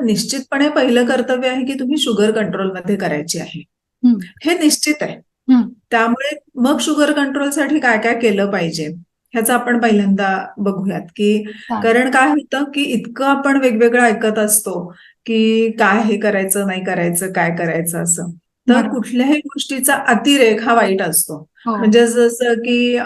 निश्चितपणे पहिलं कर्तव्य आहे की तुम्ही शुगर कंट्रोलमध्ये करायची आहे. हे निश्चित आहे. त्यामुळे मग शुगर कंट्रोलसाठी काय काय केलं पाहिजे ह्याचं आपण पहिल्यांदा बघूयात की. कारण काय होतं की इतकं आपण वेगवेगळं ऐकत असतो की काय हे करायचं नाही करायचं काय करायचं असं तर. कुठल्याही गोष्टीचा अतिरेक हा वाईट असतो हो. म्हणजे जसं की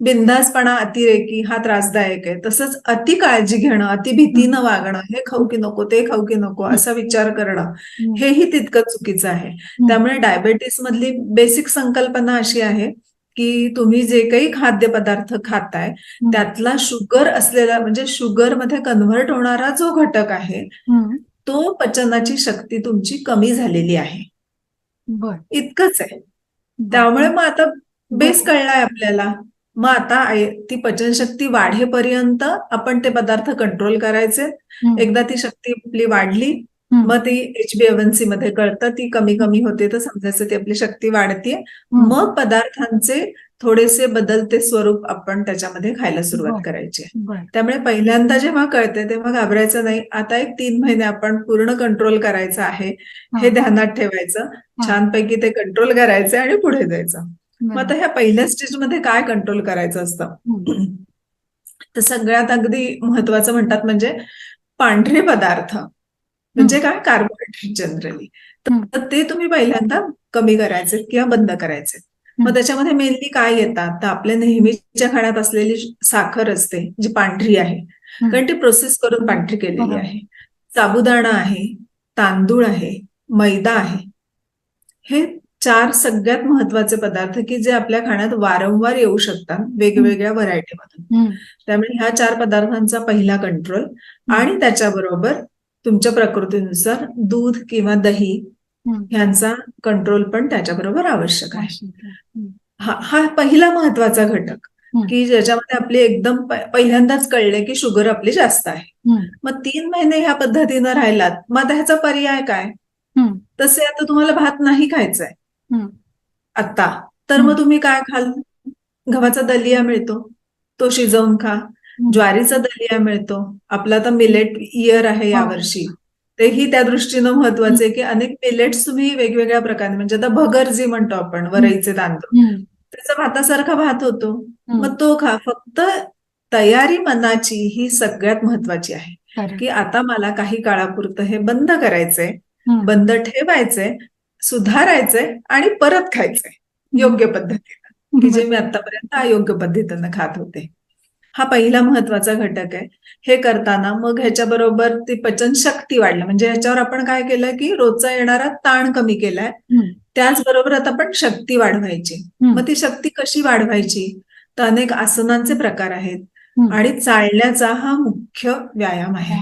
बिनधास्तपणा अतिरेकी हा त्रासदायक आहे तसंच अति काळजी घेणं अति भीतीनं वागणं हे खाऊ की नको ते खाऊ की नको असा विचार करणं. हेही तितकं चुकीचं आहे त्यामुळे डायबेटीस मधली बेसिक संकल्पना अशी आहे की तुम्ही जे काही खाद्यपदार्थ खाताय त्यातला शुगर असलेला म्हणजे शुगरमध्ये कन्व्हर्ट होणारा जो घटक आहे. तो पचनाची शक्ती तुमची कमी झालेली आहे बर. इतकंच आहे. त्यामुळे मग आता बेस कळलाय आपल्याला. मग आता ती पचनशक्ती वाढेपर्यंत आपण ते पदार्थ कंट्रोल करायचे. एकदा ती शक्ती आपली वाढली. मग ती एचबीएवन्सी मध्ये कळतं ती कमी कमी होते तर समजायचं ती आपली शक्ती वाढते हम्म. मग पदार्थांचे थोडेसे बदलते स्वरूप आपण त्याच्यामध्ये खायला सुरुवात बरं. करायची. त्यामुळे पहिल्यांदा जेव्हा कळते तेव्हा घाबरायचं नाही. आता एक तीन महिने आपण पूर्ण कंट्रोल करायचं आहे. हे. ध्यानात ठेवायचं. छानपैकी ते कंट्रोल करायचं आणि पुढे जायचं. मग आता ह्या पहिल्या स्टेजमध्ये काय कंट्रोल करायचं असतं. तर सगळ्यात अगदी महत्वाचं म्हणतात म्हणजे पांढरे पदार्थ. म्हणजे काय? Carbohydrate generally. तर ते तुम्ही पहिल्यांदा कमी करायचे किंवा बंद करायचे. मग त्याच्यामध्ये मेनली काय येतात? तर आपल्या नेहमीच्या खाण्यात असलेली साखर असते जी पांढरी आहे. कारण ती प्रोसेस करून पांढरी केलेली. आहे. साबुदाणा आहे तांदूळ आहे मैदा आहे. हे चार सगळ्यात महत्त्वाचे पदार्थ की जे आपल्या खाण्यात वारंवार येऊ शकतात वेगवेगळ्या व्हरायटीमधून. त्यामुळे ह्या चार पदार्थांचा पहिला कंट्रोल आणि त्याच्याबरोबर तुमच्या प्रकृतीनुसार दूध किंवा दही. ह्यांचा कंट्रोल पण त्याच्याबरोबर आवश्यक आहे. हा हा पहिला महत्त्वाचा घटक. की ज्याच्यामध्ये आपली एकदम पहिल्यांदाच कळले की शुगर आपली जास्त आहे. मग तीन महिने ह्या पद्धतीनं राहिलात मग आता ह्याचा पर्याय काय. तसे आता तुम्हाला भात नाही खायचाय. आता. तर मग तुम्ही काय खाल? गव्हाचा दलिया मिळतो तो शिजवून खा. ज्वारीचा दलिया मिळतो. आपला आता मिलेट इयर आहे यावर्षी. तेही त्या दृष्टीनं महत्त्वाचे की अनेक मिलेट्स तुम्ही वेगवेगळ्या प्रकारे म्हणजे आता भगर जी म्हणतो आपण वरईचे तांदूळ. त्याचा भातासारखा भात होतो. मग तो खा फक्त तयारी मनाची ही सगळ्यात महत्वाची आहे. की आता मला काही काळापुरतं हे बंद करायचंय. बंद ठेवायचंय सुधारायचंय आणि परत खायचंय योग्य पद्धतीनं की जे मी आतापर्यंत अयोग्य पद्धतीनं खात होते हा पहिला महत्त्वाचा घटक आहे. हे करताना मग ह्याच्याबरोबर ती पचनशक्ती वाढली. म्हणजे ह्याच्यावर आपण काय केलं की रोजचा येणारा ताण कमी केलाय. त्याचबरोबर आता आपण शक्ती वाढवायची. मग ती शक्ती कशी वाढवायची? तर अनेक आसनांचे प्रकार आहेत. आणि चालण्याचा हा मुख्य व्यायाम आहे.